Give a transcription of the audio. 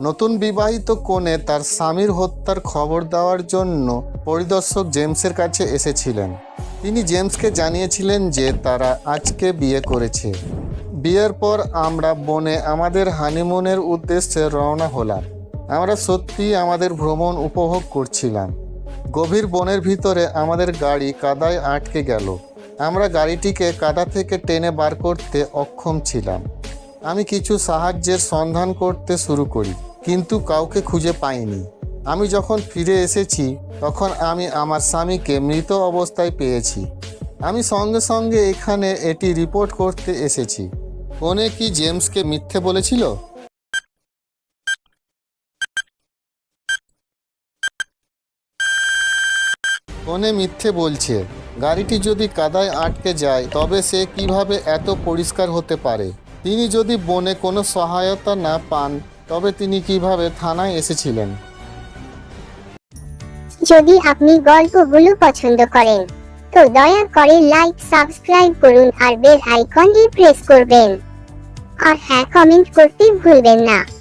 নতুন বিবাহিত কনে তার স্বামীর হত্যার খবর দেওয়ার জন্য পরিদর্শক জেমসের কাছে এসেছিলেন। তিনি জেমসকে জানিয়েছিলেন যে তারা আজকে বিয়ে করেছে। বিয়ের পর আমরা বনে আমাদের হানিমুনের উদ্দেশ্যে রওনা হলাম। আমরা সত্যিই আমাদের ভ্রমণ উপভোগ করছিলাম। গভীর বনের ভিতরে আমাদের গাড়ি কাদায় আটকে গেল। আমরা গাড়িটিকে কাদা থেকে টেনে বার করতে অক্ষম ছিলাম। আমি কিছু সাহায্যের সন্ধান করতে শুরু করি, কিন্তু কাউকে খুঁজে পাইনি। আমি যখন ফিরে এসেছি, তখন আমি আমার স্বামীকে মৃত অবস্থায় পেয়েছি। আমি সঙ্গে সঙ্গে এখানে এটি রিপোর্ট করতে এসেছি। কোনে কি জেমসকে মিথ্যে বলেছিল? কোনে মিথ্যে বলছে, গাড়িটি যদি কাদায় আটকে যায়, তবে সে কীভাবে এত পরিষ্কার হতে পারে? তিনি যদি বনে কোনো সহায়তা না পান, তবে তিনি কীভাবে থানায় এসেছিলেন? যদি আপনি গল্পগুলো পছন্দ করেন, তো দয়া করে লাইক সাবস্ক্রাইব করুন আর বেল আইকনটি প্রেস করবেন। আর হ্যাঁ কমেন্ট করতে ভুলবেন না।